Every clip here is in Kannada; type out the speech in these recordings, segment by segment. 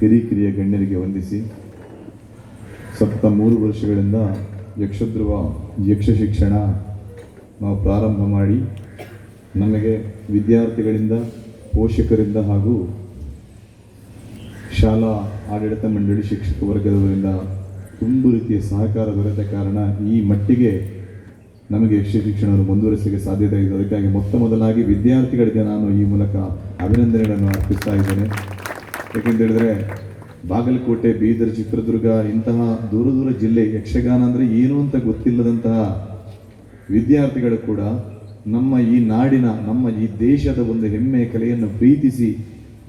ಹಿರಿಕಿರಿಯ ಗಣ್ಯರಿಗೆ ವಂದಿಸಿ ಸತತ ಮೂರು ವರ್ಷಗಳಿಂದ ಯಕ್ಷಧ್ರುವ ಯಕ್ಷ ಶಿಕ್ಷಣ ನಾವು ಪ್ರಾರಂಭ ಮಾಡಿ ನಮಗೆ ವಿದ್ಯಾರ್ಥಿಗಳಿಂದ, ಪೋಷಕರಿಂದ ಹಾಗೂ ಶಾಲಾ ಆಡಳಿತ ಮಂಡಳಿ ಶಿಕ್ಷಕ ವರ್ಗದವರಿಂದ ತುಂಬ ರೀತಿಯ ಸಹಕಾರ ದೊರೆತ ಕಾರಣ ಈ ಮಟ್ಟಿಗೆ ನಮಗೆ ಯಕ್ಷ ಶಿಕ್ಷಣವನ್ನು ಮುಂದುವರಿಸಲಿಕ್ಕೆ ಸಾಧ್ಯತೆ ಇದೆ. ಅದಕ್ಕಾಗಿ ಮೊತ್ತ ಮೊದಲಾಗಿ ವಿದ್ಯಾರ್ಥಿಗಳಿಗೆ ನಾನು ಈ ಮೂಲಕ ಅಭಿನಂದನೆಗಳನ್ನು ಅರ್ಪಿಸ್ತಾ ಇದ್ದೇನೆ. ಯಾಕೆಂತ ಹೇಳಿದ್ರೆ ಬಾಗಲಕೋಟೆ, ಬೀದರ್, ಚಿತ್ರದುರ್ಗ ಇಂತಹ ದೂರ ದೂರ ಜಿಲ್ಲೆ, ಯಕ್ಷಗಾನ ಅಂದರೆ ಏನು ಅಂತ ಗೊತ್ತಿಲ್ಲದಂತಹ ವಿದ್ಯಾರ್ಥಿಗಳು ಕೂಡ ನಮ್ಮ ಈ ನಾಡಿನ, ನಮ್ಮ ಈ ದೇಶದ ಒಂದು ಹೆಮ್ಮೆಯ ಕಲೆಯನ್ನು ಪ್ರೀತಿಸಿ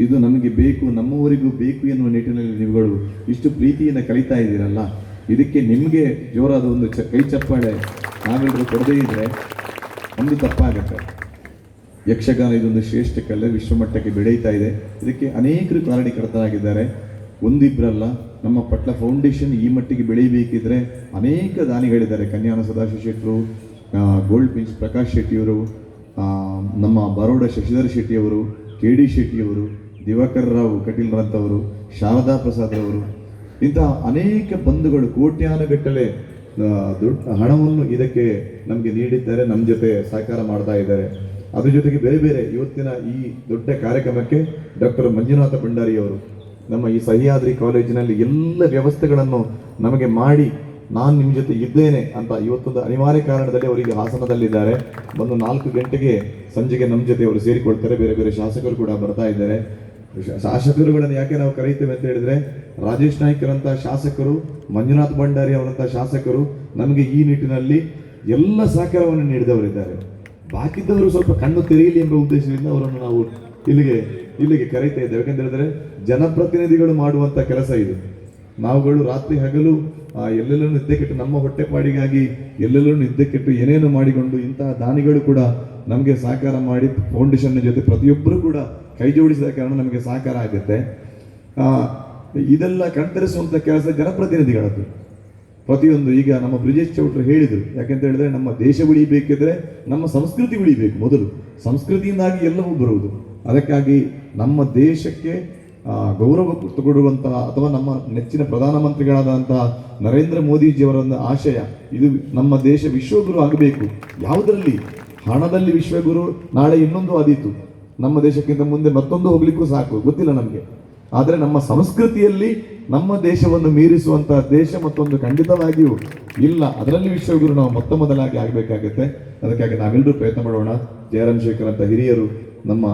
ಇದು ನಮಗೆ ಬೇಕು, ನಮ್ಮವರಿಗೂ ಬೇಕು ಎನ್ನುವ ನಿಟ್ಟಿನಲ್ಲಿ ನೀವುಗಳು ಇಷ್ಟು ಪ್ರೀತಿಯಿಂದ ಕಲಿತಾ ಇದ್ದೀರಲ್ಲ. ಇದಕ್ಕೆ ನಿಮಗೆ ಜೋರಾದ ಒಂದು ಚ ಕೈ ಚಪ್ಪಾಳೆ ನಾವೆಲ್ಲರೂ ಕೊಡದೇ ಇದ್ದರೆ ಒಂದು ತಪ್ಪಾಗತ್ತೆ. ಯಕ್ಷಗಾನ ಇದೊಂದು ಶ್ರೇಷ್ಠ ಕಲೆ, ವಿಶ್ವಮಟ್ಟಕ್ಕೆ ಬೆಳೀತಾ ಇದೆ. ಇದಕ್ಕೆ ಅನೇಕರು ಕಾರಣೀಕರ್ತರಾಗಿದ್ದಾರೆ ಒಂದಿಬ್ಬರಲ್ಲ ನಮ್ಮ ಪಟ್ಲ ಫೌಂಡೇಶನ್ ಈ ಮಟ್ಟಿಗೆ ಬೆಳೀಬೇಕಿದ್ರೆ ಅನೇಕ ದಾನಿಗಳಿದ್ದಾರೆ. ಕನ್ಯಾನ ಸದಾಶಿವ ಶೆಟ್ಟರು ಗೋಲ್ಡ್ ಪಿಂಚ್ ಪ್ರಕಾಶ್ ಶೆಟ್ಟಿಯವರು ನಮ್ಮ ಬರೋಡ ಶಶಿಧರ್ ಶೆಟ್ಟಿಯವರು ಕೆ ಡಿ ಶೆಟ್ಟಿಯವರು, ದಿವಾಕರ್ ರಾವ್, ಕಟೀಲ್ ಅವರು, ಶಾರದಾ ಪ್ರಸಾದ್ ಅವರು ಇಂತಹ ಅನೇಕ ಬಂಧುಗಳು ಕೋಟ್ಯಾನುಗಟ್ಟಲೆ ದೊಡ್ಡ ಹಣವನ್ನು ಇದಕ್ಕೆ ನಮಗೆ ನೀಡಿದ್ದಾರೆ. ನಮ್ಮ ಜೊತೆ ಸಹಕಾರ ಮಾಡ್ತಾ ಇದ್ದಾರೆ. ಅದ್ರ ಜೊತೆಗೆ ಬೇರೆ ಬೇರೆ ಇವತ್ತಿನ ಈ ದೊಡ್ಡ ಕಾರ್ಯಕ್ರಮಕ್ಕೆ ಡಾಕ್ಟರ್ ಮಂಜುನಾಥ ಭಂಡಾರಿ ಅವರು ನಮ್ಮ ಈ ಸಹ್ಯಾದ್ರಿ ಕಾಲೇಜಿನಲ್ಲಿ ಎಲ್ಲ ವ್ಯವಸ್ಥೆಗಳನ್ನು ನಮಗೆ ಮಾಡಿ ನಾನು ನಿಮ್ಮ ಜೊತೆ ಇದ್ದೇನೆ ಅಂತ ಇವತ್ತೊಂದು ಅನಿವಾರ್ಯ ಕಾರಣದಲ್ಲಿ ಅವರಿಗೆ ಹಾಸನದಲ್ಲಿದ್ದಾರೆ. ಒಂದು ನಾಲ್ಕು ಗಂಟೆಗೆ ಸಂಜೆಗೆ ನಮ್ಮ ಜೊತೆ ಅವರು ಸೇರಿಕೊಳ್ತಾರೆ. ಬೇರೆ ಬೇರೆ ಶಾಸಕರು ಕೂಡ ಬರ್ತಾ ಇದ್ದಾರೆ. ಶಾಸಕರುಗಳನ್ನು ಯಾಕೆ ನಾವು ಕರೀತೇವೆ ಅಂತ ಹೇಳಿದ್ರೆ, ರಾಜೇಶ್ ನಾಯ್ಕರಂಥ ಶಾಸಕರು, ಮಂಜುನಾಥ್ ಭಂಡಾರಿ ಅವರಂಥ ಶಾಸಕರು ನಮಗೆ ಈ ನಿಟ್ಟಿನಲ್ಲಿ ಎಲ್ಲ ಸಹಕಾರವನ್ನು ನೀಡಿದವರಿದ್ದಾರೆ. ಬಾಕಿದ್ದವರು ಸ್ವಲ್ಪ ಕಣ್ಣು ತೆರೆಯಲಿ ಎಂಬ ಉದ್ದೇಶದಿಂದ ಅವರನ್ನು ನಾವು ಇಲ್ಲಿಗೆ ಇಲ್ಲಿಗೆ ಕರೀತಾ ಇದ್ದೇವೆ. ಯಾಕಂತ ಹೇಳಿದ್ರೆ ಜನಪ್ರತಿನಿಧಿಗಳು ಮಾಡುವಂತ ಕೆಲಸ ಇದು. ನಾವುಗಳು ರಾತ್ರಿ ಹಗಲು ಆ, ಎಲ್ಲೆಲ್ಲೂ ನಿದ್ದೆ ಕೆಟ್ಟು ನಮ್ಮ ಹೊಟ್ಟೆಪಾಡಿಗಾಗಿ ಎಲ್ಲೆಲ್ಲೂ ನಿದ್ದೆ ಕೆಟ್ಟು ಏನೇನು ಮಾಡಿಕೊಂಡು ಇಂತಹ ದಾನಿಗಳು ಕೂಡ ನಮಗೆ ಸಹಕಾರ ಮಾಡಿ ಫೌಂಡೇಶನ್ ಜೊತೆ ಪ್ರತಿಯೊಬ್ಬರು ಕೂಡ ಕೈ ಜೋಡಿಸಿದ ಕಾರಣ ನಮಗೆ ಸಹಕಾರ ಆಗುತ್ತೆ. ಇದೆಲ್ಲ ಕಣ್ತರಿಸುವಂಥ ಕೆಲಸ ಜನಪ್ರತಿನಿಧಿಗಳದ್ದು. ಪ್ರತಿಯೊಂದು ಈಗ ನಮ್ಮ ಬ್ರಿಜೇಶ್ ಚೌಟ್ರು ಹೇಳಿದರು. ಯಾಕೆಂತ ಹೇಳಿದ್ರೆ ನಮ್ಮ ದೇಶ ಉಳಿಬೇಕಿದ್ರೆ ನಮ್ಮ ಸಂಸ್ಕೃತಿ ಉಳಿಬೇಕು ಮೊದಲು. ಸಂಸ್ಕೃತಿಯಿಂದಾಗಿ ಎಲ್ಲವೂ ಬರುವುದು. ಅದಕ್ಕಾಗಿ ನಮ್ಮ ದೇಶಕ್ಕೆ ಗೌರವ ಕೊಡುವಂತಹ ಅಥವಾ ನಮ್ಮ ನೆಚ್ಚಿನ ಪ್ರಧಾನಮಂತ್ರಿಗಳಾದಂತಹ ನರೇಂದ್ರ ಮೋದಿಜಿಯವರ ಒಂದು ಆಶಯ, ಇದು ನಮ್ಮ ದೇಶ ವಿಶ್ವಗುರು ಆಗಬೇಕು. ಯಾವುದರಲ್ಲಿ? ಹಣದಲ್ಲಿ ವಿಶ್ವಗುರು, ನಾಳೆ ಇನ್ನೊಂದು ಆದೀತು. ನಮ್ಮ ದೇಶಕ್ಕಿಂತ ಮುಂದೆ ಮತ್ತೊಂದು ಹೋಗ್ಲಿಕ್ಕೂ ಸಾಕು. ಗೊತ್ತಿಲ್ಲ ನಮಗೆ. ಆದರೆ ನಮ್ಮ ಸಂಸ್ಕೃತಿಯಲ್ಲಿ ನಮ್ಮ ದೇಶವನ್ನು ಮೀರಿಸುವಂತಹ ದೇಶ ಮತ್ತೊಂದು ಖಂಡಿತವಾಗಿಯೂ ಇಲ್ಲ. ಅದರಲ್ಲಿ ವಿಶ್ವಗುರು ನಾವು ಮೊತ್ತ ಮೊದಲಾಗಿ ಆಗಬೇಕಾಗುತ್ತೆ. ಅದಕ್ಕಾಗಿ ನಾವೆಲ್ಲರೂ ಪ್ರಯತ್ನ ಮಾಡೋಣ. ಜಯರಾಮ್ ಶೇಖರ್ ಅಂತ ಹಿರಿಯರು, ನಮ್ಮ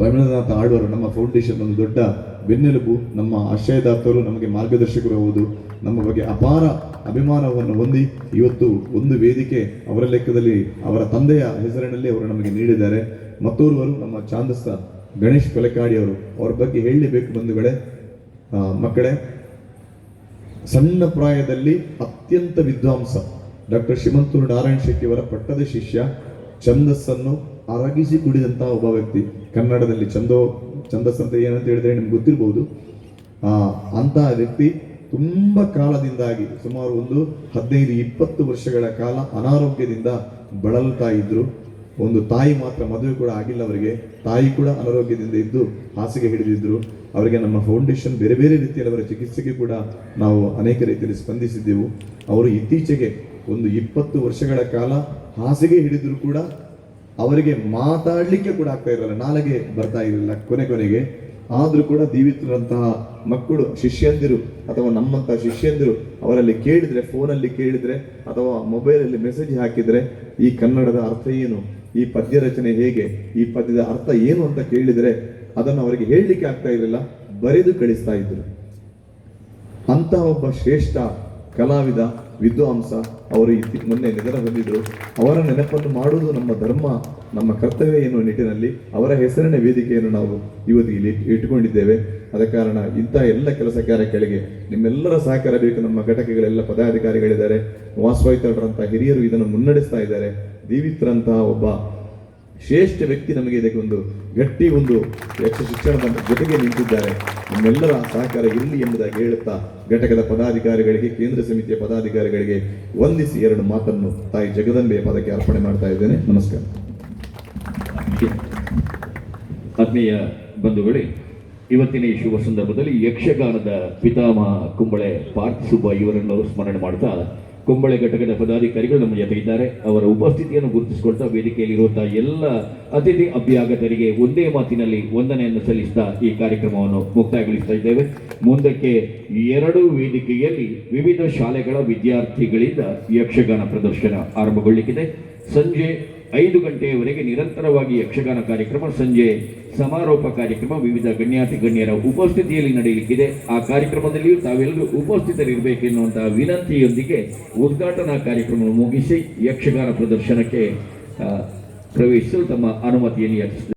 ರವೀಂದ್ರನಾಥ ಆಡುವರು ನಮ್ಮ ಫೌಂಡೇಶನ್ ಒಂದು ದೊಡ್ಡ ಬೆನ್ನೆಲುಬು, ನಮ್ಮ ಆಶ್ರಯದಾತರು, ನಮಗೆ ಮಾರ್ಗದರ್ಶಕರು ಹೌದು. ನಮ್ಮ ಬಗ್ಗೆ ಅಪಾರ ಅಭಿಮಾನವನ್ನು ಹೊಂದಿ ಇವತ್ತು ಒಂದು ವೇದಿಕೆ ಅವರ ಲೆಕ್ಕದಲ್ಲಿ, ಅವರ ತಂದೆಯ ಹೆಸರಿನಲ್ಲಿ ಅವರು ನಮಗೆ ನೀಡಿದ್ದಾರೆ. ಮತ್ತೋರ್ವರು ನಮ್ಮ ಚಾಂದಸ್ತ ಗಣೇಶ್ ಕೊಲೆಕಾಡಿ ಅವರು ಅವ್ರ ಬಗ್ಗೆ ಹೇಳಲೇಬೇಕು ಬಂಧುಗಳೇ. ಮಕ್ಕಳೇ, ಸಣ್ಣ ಪ್ರಾಯದಲ್ಲಿ ಅತ್ಯಂತ ವಿದ್ವಾಂಸ ಡಾಕ್ಟರ್ ಶ್ರೀಮಂತೂರು ನಾರಾಯಣ ಶೆಟ್ಟಿ ಅವರ ಪಟ್ಟದ ಶಿಷ್ಯ, ಛಂದಸ್ಸನ್ನು ಅರಗಿಸಿ ಕುಡಿದಂತಹ ಒಬ್ಬ ವ್ಯಕ್ತಿ. ಕನ್ನಡದಲ್ಲಿ ಚಂದೋ ಛಂದಸ್ ಅಂತ ಏನಂತ ಹೇಳಿದ್ರೆ ನಿಮ್ಗೆ ಗೊತ್ತಿರ್ಬೋದು. ಆ ಅಂತಹ ವ್ಯಕ್ತಿ ತುಂಬ ಕಾಲದಿಂದಾಗಿ ಸುಮಾರು ಒಂದು ಹದಿನೈದು, ಇಪ್ಪತ್ತು ವರ್ಷಗಳ ಕಾಲ ಅನಾರೋಗ್ಯದಿಂದ ಬಳಲ್ತಾ ಇದ್ರು. ಒಂದು ತಾಯಿ ಮಾತ್ರ ಮದುವೆ ಕೂಡ ಆಗಿಲ್ಲ ಅವರಿಗೆ. ತಾಯಿ ಕೂಡ ಅನಾರೋಗ್ಯದಿಂದ ಇದ್ದು ಹಾಸಿಗೆ ಹಿಡಿದಿದ್ರು. ಅವರಿಗೆ ನಮ್ಮ ಫೌಂಡೇಶನ್ ಬೇರೆ ಬೇರೆ ರೀತಿಯಲ್ಲಿ ಅವರ ಚಿಕಿತ್ಸೆಗೆ ಕೂಡ ನಾವು ಅನೇಕ ರೀತಿಯಲ್ಲಿ ಸ್ಪಂದಿಸಿದ್ದೆವು. ಅವರು ಇತ್ತೀಚೆಗೆ ಒಂದು ಇಪ್ಪತ್ತು ವರ್ಷಗಳ ಕಾಲ ಹಾಸಿಗೆ ಹಿಡಿದರೂ ಕೂಡ ಅವರಿಗೆ ಮಾತಾಡಲಿಕ್ಕೆ ಕೂಡ ಆಗ್ತಾ ಇರಲಿಲ್ಲ. ನಾಲಿಗೆ ಬರ್ತಾ ಇರಲಿಲ್ಲ ಕೊನೆ ಕೊನೆಗೆ. ಆದರೂ ಕೂಡ ದೀವಿತರಂತಹ ಮಕ್ಕಳು, ಶಿಷ್ಯಂದಿರು ಅಥವಾ ನಮ್ಮಂತಹ ಶಿಷ್ಯಂದಿರು ಅವರಲ್ಲಿ ಕೇಳಿದರೆ, ಫೋನಲ್ಲಿ ಕೇಳಿದರೆ ಅಥವಾ ಮೊಬೈಲಲ್ಲಿ ಮೆಸೇಜ್ ಹಾಕಿದರೆ ಈ ಕನ್ನಡದ ಅರ್ಥ ಏನು, ಈ ಪದ್ಯ ರಚನೆ ಹೇಗೆ, ಈ ಪದ್ಯದ ಅರ್ಥ ಏನು ಅಂತ ಕೇಳಿದ್ರೆ ಅದನ್ನು ಅವರಿಗೆ ಹೇಳಲಿಕ್ಕೆ ಆಗ್ತಾ ಇರಲಿಲ್ಲ, ಬರೆದು ಕಳಿಸ್ತಾ ಇದ್ರು. ಅಂತಹ ಒಬ್ಬ ಶ್ರೇಷ್ಠ ಕಲಾವಿದ ವಿದ್ವಾಂಸ ಅವರು ಇತ್ತಿ, ಮೊನ್ನೆ ನಿಧನ ಹೊಂದಿದ್ರು. ಅವರ ನೆನಪನ್ನು ಮಾಡುವುದು ನಮ್ಮ ಧರ್ಮ, ನಮ್ಮ ಕರ್ತವ್ಯ ಎನ್ನುವ ನಿಟ್ಟಿನಲ್ಲಿ ಅವರ ಹೆಸರಿನ ವೇದಿಕೆಯನ್ನು ನಾವು ಇವತ್ತು ಇಲ್ಲಿ ಇಟ್ಟುಕೊಂಡಿದ್ದೇವೆ. ಅದ ಕಾರಣ ಇಂಥ ಎಲ್ಲ ಕೆಲಸ ಕಾರ್ಯಗಳಿಗೆ ನಿಮ್ಮೆಲ್ಲರ ಸಹಕಾರ ಬೇಕು. ನಮ್ಮ ಘಟಕಗಳೆಲ್ಲ ಪದಾಧಿಕಾರಿಗಳಿದ್ದಾರೆ. ವಾಸವಾಯಿತರಂತಹ ಹಿರಿಯರು ಇದನ್ನು ಮುನ್ನಡೆಸ್ತಾ ಇದ್ದಾರೆ. ದೀವಿತ್ರಂತಹ ಒಬ್ಬ ಶ್ರೇಷ್ಠ ವ್ಯಕ್ತಿ ನಮಗೆ ಇದಕ್ಕೆ ಒಂದು ಗಟ್ಟಿ ಒಂದು ಯಕ್ಷ ಶಿಕ್ಷಣದ ಜೊತೆಗೆ ನಿಂತಿದ್ದಾರೆ. ನಮ್ಮೆಲ್ಲರ ಸಹಕಾರ ಇರಲಿ ಎಂಬುದಾಗಿ ಹೇಳುತ್ತಾ ಘಟಕದ ಪದಾಧಿಕಾರಿಗಳಿಗೆ, ಕೇಂದ್ರ ಸಮಿತಿಯ ಪದಾಧಿಕಾರಿಗಳಿಗೆ ವಂದಿಸಿ ಎರಡು ಮಾತನ್ನು ತಾಯಿ ಜಗದಂಬೆಯ ಪದಕ್ಕೆ ಅರ್ಪಣೆ ಮಾಡ್ತಾ ಇದ್ದೇನೆ. ನಮಸ್ಕಾರ. ಆತ್ಮೀಯ ಬಂಧುಗಳೇ, ಇವತ್ತಿನ ಈ ಶುಭ ಸಂದರ್ಭದಲ್ಲಿ ಯಕ್ಷಗಾನದ ಪಿತಾಮಹ ಕುಂಬಳೆ ಪಾರ್ಥಿಸುಬ್ಬ ಇವರನ್ನು ಸ್ಮರಣೆ ಮಾಡ್ತಾ ಕುಂಬಳೆ ಘಟಕದ ಪದಾಧಿಕಾರಿಗಳು ನಮ್ಮ ಜೊತೆ ಇದ್ದಾರೆ. ಅವರ ಉಪಸ್ಥಿತಿಯನ್ನು ಗುರುತಿಸಿಕೊಳ್ತಾ ವೇದಿಕೆಯಲ್ಲಿರುವಂತಹ ಎಲ್ಲ ಅತಿಥಿ ಅಭ್ಯಾಗತರಿಗೆ ಒಂದೇ ಮಾತಿನಲ್ಲಿ ವಂದನೆಯನ್ನು ಸಲ್ಲಿಸ್ತಾ ಈ ಕಾರ್ಯಕ್ರಮವನ್ನು ಮುಕ್ತಾಯಗೊಳಿಸ್ತಾ ಇದ್ದೇವೆ. ಮುಂದಕ್ಕೆ ಎರಡು ವೇದಿಕೆಯಲ್ಲಿ ವಿವಿಧ ಶಾಲೆಗಳ ವಿದ್ಯಾರ್ಥಿಗಳಿಂದ ಯಕ್ಷಗಾನ ಪ್ರದರ್ಶನ ಆರಂಭಗೊಳ್ಳಿಕ್ಕಿದೆ. ಸಂಜೆ ಐದು ಗಂಟೆಯವರೆಗೆ ನಿರಂತರವಾಗಿ ಯಕ್ಷಗಾನ ಕಾರ್ಯಕ್ರಮ, ಸಂಜೆ ಸಮಾರೋಪ ಕಾರ್ಯಕ್ರಮ ವಿವಿಧ ಗಣ್ಯಾತಿ ಗಣ್ಯರ ಉಪಸ್ಥಿತಿಯಲ್ಲಿ ನಡೆಯಲಿಕ್ಕಿದೆ. ಆ ಕಾರ್ಯಕ್ರಮದಲ್ಲಿಯೂ ತಾವೆಲ್ಲರೂ ಉಪಸ್ಥಿತರಿರಬೇಕೆನ್ನುವಂತಹ ವಿನಂತಿಯೊಂದಿಗೆ ಉದ್ಘಾಟನಾ ಕಾರ್ಯಕ್ರಮ ಮುಗಿಸಿ ಯಕ್ಷಗಾನ ಪ್ರದರ್ಶನಕ್ಕೆ ಪ್ರವೇಶಿಸಲು ತಮ್ಮ ಅನುಮತಿಯನ್ನು ಯಾಚಿಸಿದ್ದಾರೆ